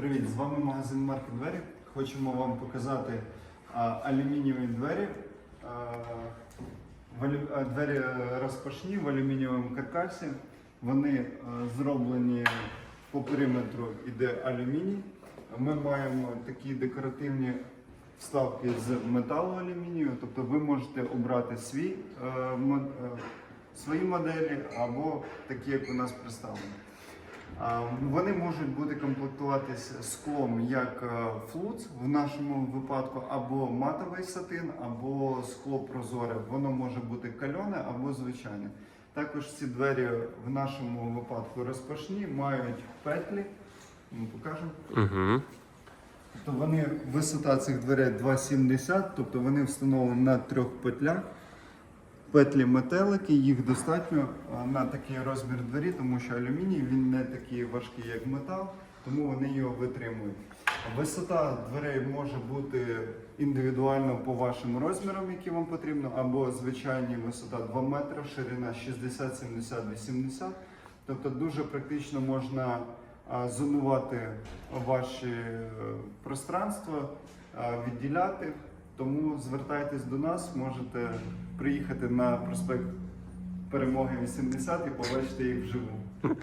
Привіт, з вами магазин Марки Двері. Хочемо вам показати а, алюмінієві двері. А, а, двері розпашні в алюмінієвому каркасі. Вони е, зроблені по периметру іде алюміній. Ми маємо такі декоративні вставки з металу алюмінію, тобто ви можете обрати свій, е, мо- е, свої моделі або такі, як у нас представлені. Вони можуть бути комплектуватися склом як е, флуц в нашому випадку, або матовий сатин, або скло прозоре. Воно може бути кальоне або звичайне. Також ці двері в нашому випадку розпашні, мають петлі. Ми покажемо. Угу. Тобто вони висота цих дверей 2,70, тобто вони встановлені на трьох петлях. Петлі метелики, їх достатньо на такий розмір двері, тому що алюміній він не такий важкий, як метал, тому вони його витримують. Висота дверей може бути індивідуально по вашим розмірам, які вам потрібно, або звичайні висота 2 метри, ширина 60, 70, 80. Тобто дуже практично можна зонувати ваші е, пространства, відділяти. Тому звертайтесь до нас, можете приїхати на проспект Перемоги 80 і побачити їх вживу.